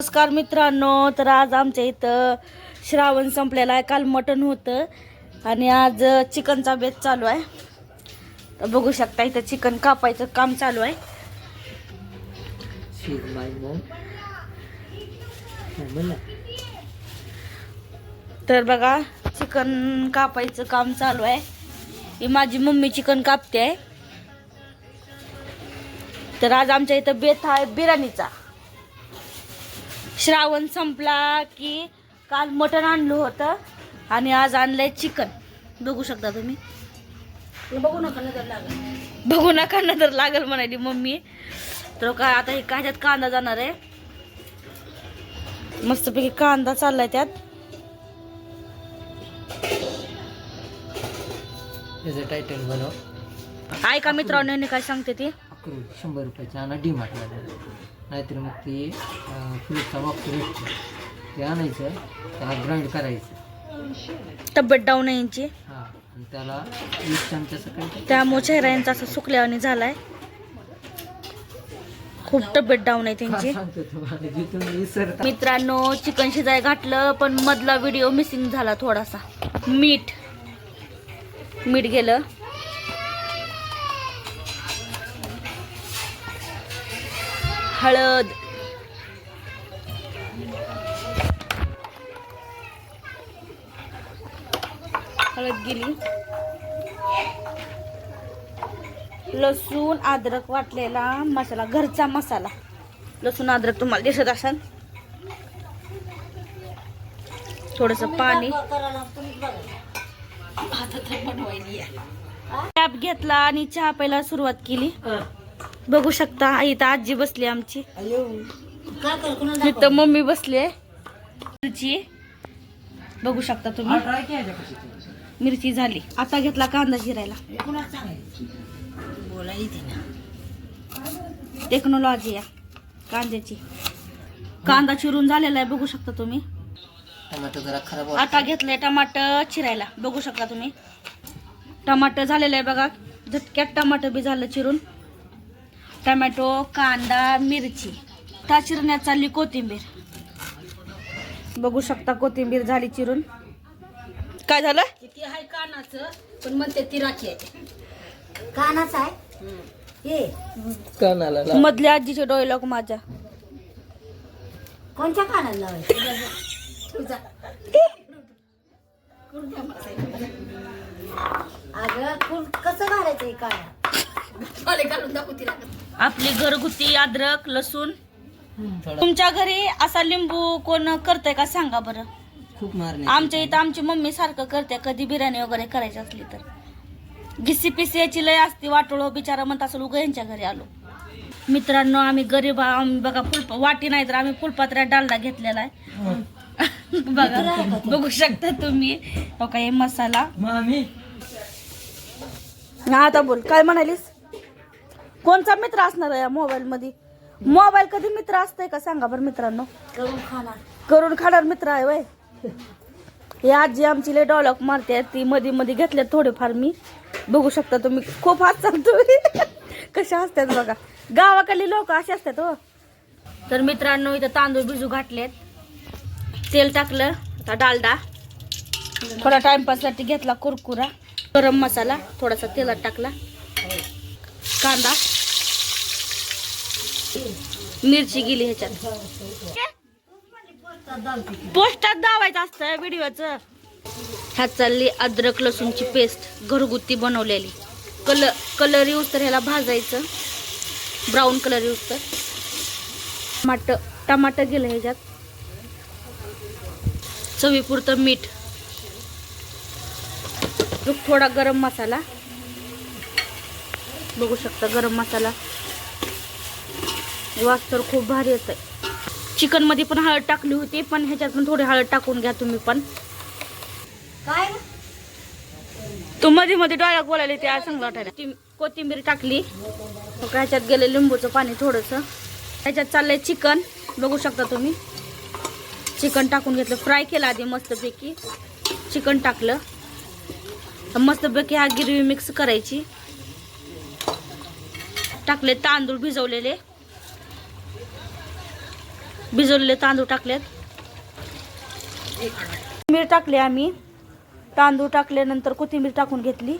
नमस्कार मित्रांनो तर आज आमच्या इथं श्रावण संपलेला आहे. काल मटण होतं आणि आज चिकनचा बेत चालू आहे. तर बघू शकता इथं चिकन कापायचं काम चालू आहे. तर बघा चिकन कापायचं काम चालू आहे. ही माझी मम्मी चिकन कापते. आहे तर आज आमच्या इथं बेत आहे बिर्याणीचा. श्रावण संपला की काल मटण आणलं होतं आणि आज आणलंय चिकन. बघू शकता तुम्ही. बघू नका नजर लागल. बघू नका नजर लागल म्हणाली मम्मी. तर काय आता हे काह्यात कांदा जाणार आहे? मस्तपैकी कांदा चाललाय त्यात. टायटल बनव. ऐका मित्रांनो काय सांगते ती? शंभर रुपयाची आणा डी मार्टला नाहीतर मग ते फ्रूटचा बॉक्स भेटतो. ते आणायचं त्याला ग्राइंड करायचं. तब्येत डाऊन आहे यांची. हां आणि त्याला वीस चमचा सकाळी त्यामुळे चेहरा यांचा असं सुकल्यावानी झालाय. खूप तब्येत डाऊन आहे त्यांची. सांगतो तुम्हाला जिथून विसरता. मित्रांनो चिकन शिजाय घातलं पण मधला व्हिडिओ मिसिंग झाला थोडासा. मीठ. मीठ गेलं. हळद. हळद गेली. लसूण अद्रक वाटलेला मसाला घरचा मसाला. लसूण अद्रक तुम्हाला दिसत असेल. थोडस पाणी. टॅप घेतला आणि चहा प्यायला सुरुवात केली. बघू शकता. इथं आजी बसली आमची. इथं मम्मी बसली मिरची. बघू शकता तुम्ही. मिरची झाली. आता घेतला कांदा चिरायला टेक्नॉलॉजी आहे. कांद्याची. कांदा चिरून झालेला आहे बघू शकता तुम्ही. टमाटर जरा खराब आता घेतलंय टमाटर चिरायला. बघू शकता तुम्ही. टमाटर झालेलं आहे बघा. झटक्यात टमाटर बी झालं चिरून. टमॅटो कांदा मिरची. त्या चिरण्यात चालली कोथिंबीर. बघू शकता कोथिंबीर झाली चिरून. काय झालं? किती आहे कानाचं पण म्हणते ती राखी आहे. कानाचा आहे? हे. कानाला. मधल्या आजीचे डोयलॉक माझ्या. कोणत्या कानाला अगं कुल कसं घालायचं हे काना? आपली घरगुती अद्रक लसूण. थोडा तुमच्या घरी असा लिंबू कोण करतंय का सांगा बरं? खूप मारणे आमच्या इथं आमची मम्मी सारखं करते कधी बिर्याणी वगैरे करायची असली तर. गिसी पिसी याची लय असते वाटोळ बिचारा म्हणत असं उगा यांच्या घरी आलो. मित्रांनो आम्ही गरीब. आम्ही बघा फुल वाटी नाही तर आम्ही फुलपात्र्यात डालडा घेतलेला आहे. बघा बघू शकता तुम्ही. हो का हे मसाला. मामी. आता बोल. काय म्हणालीस? कोणचा मित्र असणार आहे या मोबाईल मध्ये मोबाईल कधी मित्र असतंय का सांगा बरं मित्रांनो. करून खाणार करून खाणार मित्र आहे वय. ही आजी आमची लय डॉलॉक मारते ती मध्ये मध्ये घेतल्यात थोडेफार मी. बघू शकता तुम्ही खूप हसतात तुम्ही. कशा असतात बघा. गावाकडली लोक असे असतात हो. तर मित्रांनो इथं तांदूळ भिजू घातलेत. तेल टाकलं आता डालडा. थोडा टाइमपाससाठी घेतला कुरकुरा. गरम मसाला थोडासा तेलात टाकला. कांदा. मिरची गेली ह्याच्यात. पोस्टात दावायचं असतं व्हिडिओच. ह्यात चालली अद्रक लसूणची पेस्ट घरगुती बनवलेली. कलर कलर यूज तर ह्याला भाजायचं. ब्राऊन कलर यूज तर. टमाट टमाटर गेलं ह्याच्यात. चवीपुरतं मीठ. थोडा गरम मसाला. बघू शकता गरम मसाला. वास तर खूप भारी येत आहे चिकनमध्ये पण हळद टाकली होती पण ह्याच्यात पण थोडी हळद टाकून घ्या तुम्ही पण. काय? तू मध्ये मध्ये डोळ्यात बोलायला ते आज चांगलं वाटायला. कोथिंबीर टाकली. मग ह्याच्यात गेलं लिंबूचं पाणी थोडंसं. ह्याच्यात चाललंय चिकन बघू शकता तुम्ही. चिकन टाकून घेतलं. फ्राय केलं आधी मस्तपैकी. चिकन टाकलं. मस्तपैकी हा गिरवी मिक्स करायची. टाकले तांदूळ भिजवलेले. भिजवलेले तांदूळ टाकलेत. कोथिंबीर टाकली आम्ही. तांदूळ टाकल्यानंतर कोथिंबीर टाकून घेतली.